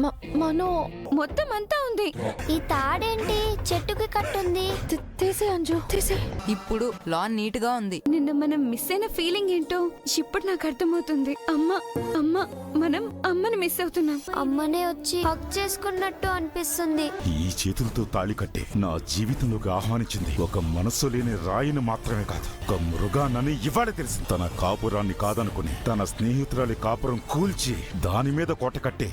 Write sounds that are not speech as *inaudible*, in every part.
మనో. మొత్తం అంతా ఉంది. ఈ తాడేంటి? చెట్టుకి కట్టుంది. తీసే అంజు తీసే. ఇప్పుడు లాన్ నీట్గా ఉంది. నిన్న మనం మిస్ అయిన ఫీలింగ్ ఏంటో ఇప్పుడు నాకు అర్థమవుతుంది. అమ్మ అమ్మ మనం అమ్మని మిస్ అవుతున్నాం. అమ్మనే వచ్చి హక్ చేసుకున్నట్టు అనిపిస్తుంది. ఈ చేతులతో తాళి కట్టే నా జీవితంలోకి ఆహ్వానించింది ఒక మనస్సు లేని రాయిని మాత్రమే కాదు. ఒక మృగాన్నని ఇవాళ తెలిసింది. తన కాపురాన్ని కాదనుకుని తన స్నేహితురాలి కాపురం కూల్చి దాని మీద కోట కట్టి.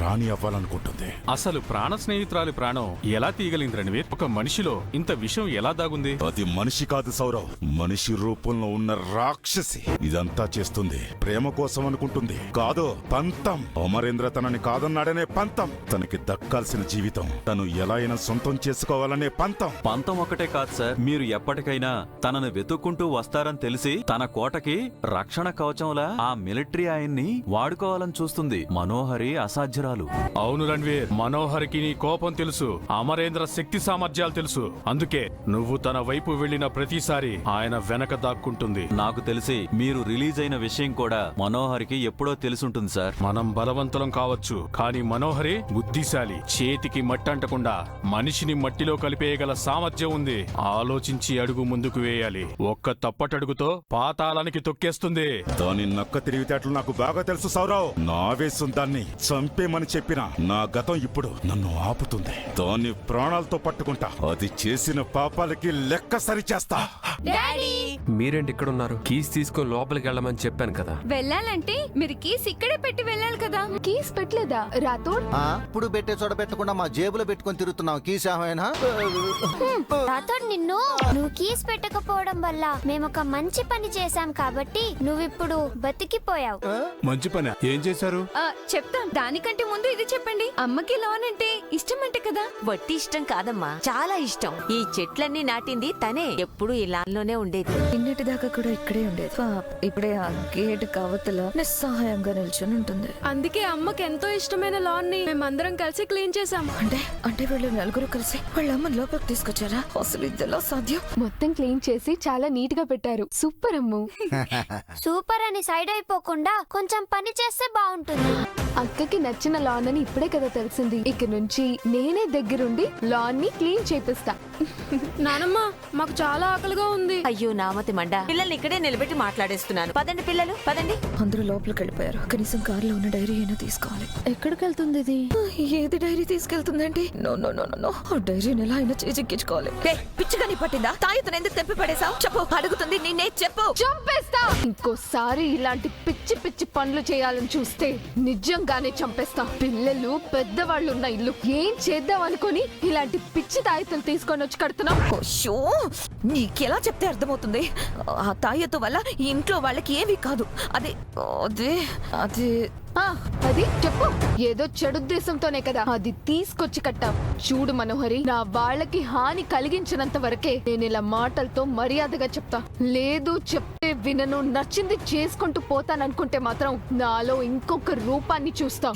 రాణి అవ్వాలనుకుంటుంది. అసలు ప్రాణ స్నేహితురాలి ప్రాణం ఎలా తీయగలిగింది రణవీర్? ఒక మనిషిలో ఇంత విషయం ఎలా దాగుంది? అది మనిషి కాదు సౌరవ్. మనిషి రూపంలో ఉన్న రాక్షసి ఇదంతా చేస్తుంది. ప్రేమ కోసం అనుకుంటుంది. కాదు పంతం. అమరేంద్ర తనని కాదన్నాడనే పంతం. తనకి దక్కాల్సిన జీవితం. తను ఎలా అయినా సొంతం చేసుకోవాలనే పంతం. పంతం ఒకటే కాదు సార్. మీరు ఎప్పటికైనా తనను వెతుక్కుంటూ వస్తారని తెలిసి తన కోటకి రక్షణ కవచంలా ఆ మిలిటరీ ఆయన్ని వాడుకోవాలని చూస్తుంది. మనోహరి అసాధ్యురాలు అవును రణవీర్ మనోహర్కి నీ కోపం తెలుసు అమరేంద్ర శక్తి సామర్థ్యాలు తెలుసు. అందుకే నువ్వు తన వైపు వెళ్ళిన ప్రతిసారి ఆయన వెనక దాక్కుంటుంది. నాకు తెలిసి మీరు రిలీజ్ అయిన విషయం కూడా మనోహరికి ఎప్పుడో తెలుసుంటుంది సార్. మనం బలవంతులం కావచ్చు కానీ మనోహరి బుద్ధిశాలి. చేతికి మట్టి అంటకుండా మనిషిని మట్టిలో కలిపేయగల సామర్థ్యం ఉంది. ఆలోచించి అడుగు ముందుకు వేయాలి. ఒక్క తప్పటడుగుతో పాతాళానికి తొక్కేస్తుంది. దాని నక్క తిరిగితేటలు నాకు బాగా తెలుసు సౌరవ్. నా ఆవేశం దాన్ని చంపేమని చెప్పిన నా గతం ఇప్పుడు నన్ను ఆపుతుంది. దాన్ని ప్రాణాలతో పట్టుకుంటా. అది చేసిన పాపాలకి లెక్క సరిచేస్తా. మీరేంటి ఇక్కడ ఉన్నారు కీస్ తీసుకొని లోపలికి వెళ్ళమని చెప్పాను కదా. వెళ్ళాలంటే మీరు కీస్ ఇక్కడే పెట్టి వెళ్ళాలి కదా. కీస్ పెట్టలేదా? రాతోడ్ ఆ, ఇప్పుడు పెట్టే చోట పెట్టకుండా మా జేబులో పెట్టుకొని తిరుగుతున్నాం కీసామైనా నాతో నిన్ను. నువ్వు కీస్ పెట్టకపోవడం వల్ల మేము ఒక మంచి పని చేశాం కాబట్టి నువ్విప్పుడు బతికిపోయావు. మంచి పని. ఏం చేశారు? ఆ, చెప్తాం దానికంటే ముందు ఇది చెప్పండి. అమ్మకి లోన్ అంటే ఇష్టం అంటే కదా? వట్టి ఇష్టం కాదమ్మా. చాలా ఇష్టం. ఈ చెట్లన్నీ నాటింది తనే. ఎప్పుడు ఇలాలోనే ఉండేది. నిన్నటి దాకా కూడా ఇక్కడే ఉండేది. పాప, ఇప్పుడే ఆ గేట్ కవతల నిస్సహాయంగా నిల్చొని ఉంటుంది. అందుకే అమ్మకి ఎంతో ఇష్టమైన లాన్ని మేమందరం కలిసి క్లీన్ చేసాం అంటే అంటే వీళ్ళు నలుగురు కలిసి వాళ్ళ అమ్మ లోపలికి తీసుకొచ్చారా? అసలు ఇది ఎలా సాధ్యం? మొత్తం క్లీన్ చేసి చాలా నీట్గా పెట్టారు. సూపర్ అమ్ము. *laughs* సూపర్ అని సైడ్ అయిపోకుండా కొంచెం పని చేస్తే బాగుంటుంది. అక్కకి నచ్చిన లాన్ అని ఇప్పుడే కదా తెలిసింది. ఇక నుంచి నేనే దగ్గరుండి లాన్ని క్లీన్ చేపిస్తా. నానమ్మ మాకు చాలా ఆకలిగా ఉంది. అయ్యో నామతి మండ. పిల్లల్ని ఇక్కడే నిలబెట్టి మాట్లాడేస్తున్నాను. పదండి పిల్లలు పదండి. అందరూ లోపలికి వెళ్ళిపోయారు. కనీసం కారులో ఉన్న డైరీ అయినా తీసుకోవాలి. ఎక్కడికి వెళ్తుంది ఇది ఏది diary తీసుకెళ్తుందండి? No no no no, no. ఆ డైరీని ఎలా అయినా చేజిక్కించుకోవాలి. పిచ్చిగా నీ పట్టిందా? తాయుతుని ఎందుకు తెప్పి పడేశావు? చెప్పు అడుగుతుంది నిన్నే చెప్పు. చంపేస్తా! ఇంకోసారి ఇలాంటి పిచ్చి పిచ్చి పనులు చేయాలని చూస్తే నిజంగానే చంపేస్తా. పిల్లలు పెద్దవాళ్ళు ఉన్న ఇల్లు ఏం చేద్దాం అనుకుని ఇలాంటి పిచ్చి తాయితలు తీసుకొని వచ్చి కడుతున్నాం. షో నీకెలా చెప్తే అర్థమవుతుంది? ఆ తాయతో వల్ల ఇంట్లో వాళ్ళకి ఏమీ కాదు. అదే అదే అదే. అది చెప్పు. ఏదో చెడుద్దేశంతోనే కదా. అది తీసుకొచ్చి కట్టాం చూడు మనోహరి నా వాళ్ళకి హాని కలిగించినంత వరకే నేను ఇలా మాటలతో మర్యాదగా చెప్తా. లేదు చెప్తే వినను నచ్చింది చేసుకుంటూ పోతాననుకుంటే మాత్రం నాలో ఇంకొక రూపాన్ని చూస్తా.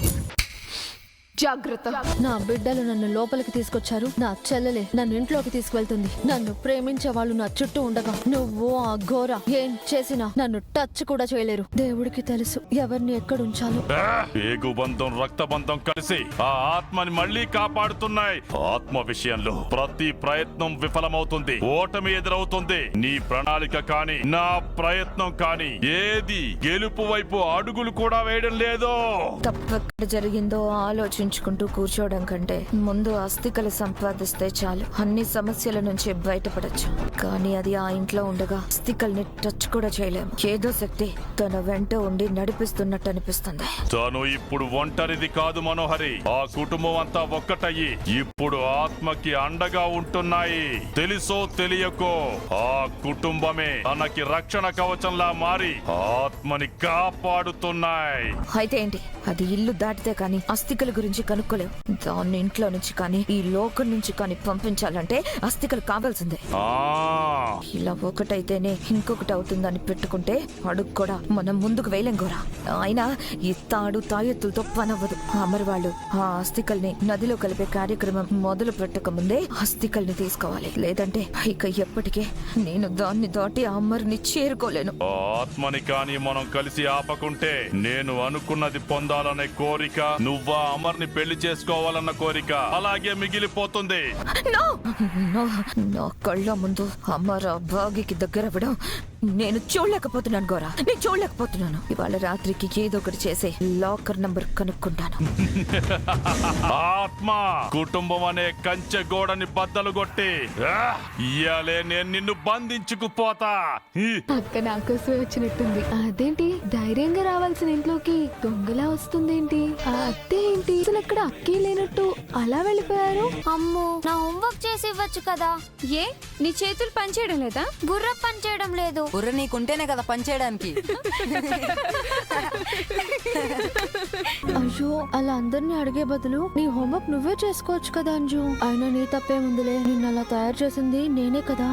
జాగ్రత్త. నా బిడ్డలు నన్ను లోపలికి తీసుకొచ్చారు. నా చెల్లెలే నన్ను ఇంట్లోకి తీసుకువెళ్తుంది. నన్ను ప్రేమించే వాళ్ళు నా చుట్టూ ఉండగా నువ్వు ఆ ఘోర ఏం చేసినా నన్ను టచ్ కూడా చేయలేరు. దేవుడికి తెలుసు ఎవరిని ఎక్కడుంచాలో. ఏగుబంధం రక్తబంధం కలిసి ఆ ఆత్మని మళ్ళీ కాపాడుతున్నాయి. ఆత్మ విషయంలో ప్రతి ప్రయత్నం విఫలమవుతుంది. ఓటమి ఎదురవుతుంది. నీ ప్రణాళిక కాని నా ప్రయత్నం కాని ఏది గెలుపు వైపు అడుగులు కూడా వేయడం లేదు. తప్పెక్కడ జరిగిందో ఆలోచించుకుంటూ కూర్చోవడం కంటే ముందు అస్థికలు సంపాదిస్తే చాలు. అన్ని సమస్యల నుంచి బయటపడచ్చు. కానీ అది ఆ ఇంట్లో ఉండగా అస్థికల్ని టచ్ కూడా చేయలేం ఏదో శక్తి తన వెంట ఉండి నడిపిస్తున్నట్టు అనిపిస్తుంది. తను ఇప్పుడు ఒంటరిది కాదు మనోహరి. ఆ కుటుంబం అంతా ఒక్కటయ్యి. ఇప్పుడు ఆత్మకి అండగా ఉంటున్నాయి. తెలుసో తెలియకో ఆ కుటుంబమే తనకి రక్షణ కవచంలా మారి ఆత్మని కాపాడుతున్నాయి. అయితే ఏంటి? అది ఇల్లు దాటితే కానీ అస్థికల గురించి కనుక్కోలేవు. దాన్ని ఇంట్లో నుంచి కానీ ఈ లోకం నుంచి కానీ పంపించాలంటే అస్థికలు కావాల్సిందే. ఇలా ఒకటైతేనే ఇంకొకటి అవుతుందని పెట్టుకుంటే అడుగు కూడా మనం ముందుకు వేయలేం గోరా. అయినా ఈ తాడు తాయెత్తులతో పనవ్వదు. అమర్ వాళ్ళు ఆ అస్థికల్ని నదిలో కలిపే కార్యక్రమం మొదలు పెట్టక ముందే అస్థికల్ని తీసుకోవాలి. లేదంటే ఇక ఎప్పటికే నేను దాన్ని దాటి ఆ అమర్ని చేరుకోలేను. ఆత్మని కాని మనం కలిసి ఆపకుంటే నేను అనుకున్నది పొందాలనే కోరిక నువ్వా అమర్ని పెళ్ళి చేసుకోవాలన్న కోరిక అలాగే మిగిలిపోతుంది. నా! కళ్ళ ముందు అమర భాగికి దగ్గర అవ్వడం నేను చూడలేకపోతున్నాను గోరా. నేను చూడలేకపోతున్నాను. ఇవాళ రాత్రికి ఏదో ఒకటి చేసే లాకర్ నంబర్ కనుక్కుంటాను. *laughs* ఆత్మ కుటుంబం అనే కంచె గోడని బద్దలు కొట్టి ఇయ్యాలే నేను నిన్ను బంధించుకుపోతా. అక్క నాకోసమే వచ్చినట్టుంది. అదేంటి? ధైర్యంగా రావాల్సిన ఇంట్లోకి దొంగలా వస్తుందేంటి? ఆ అత్తే ఏంటి? అసలు అక్కడ అక్కే లేనట్టు అలా వెళ్ళిపోయారు? అమ్మో నా హోంవర్క్ చేసి ఇవ్వచ్చు కదా? ఏ? నీ చేతులు పనిచేయడం లేదా? బుర్ర పని చేయడం లేదు. బుర్ర నీకుంటేనే కదా పనిచేయడానికి అయ్యో అలా అందరినీ అడిగే బదులు నీ హోంవర్క్ నువ్వే చేసుకోవచ్చు కదా అంజు. అయినా నీ తప్పేముందిలే నిన్ను అలా తయారు చేసింది నేనే కదా.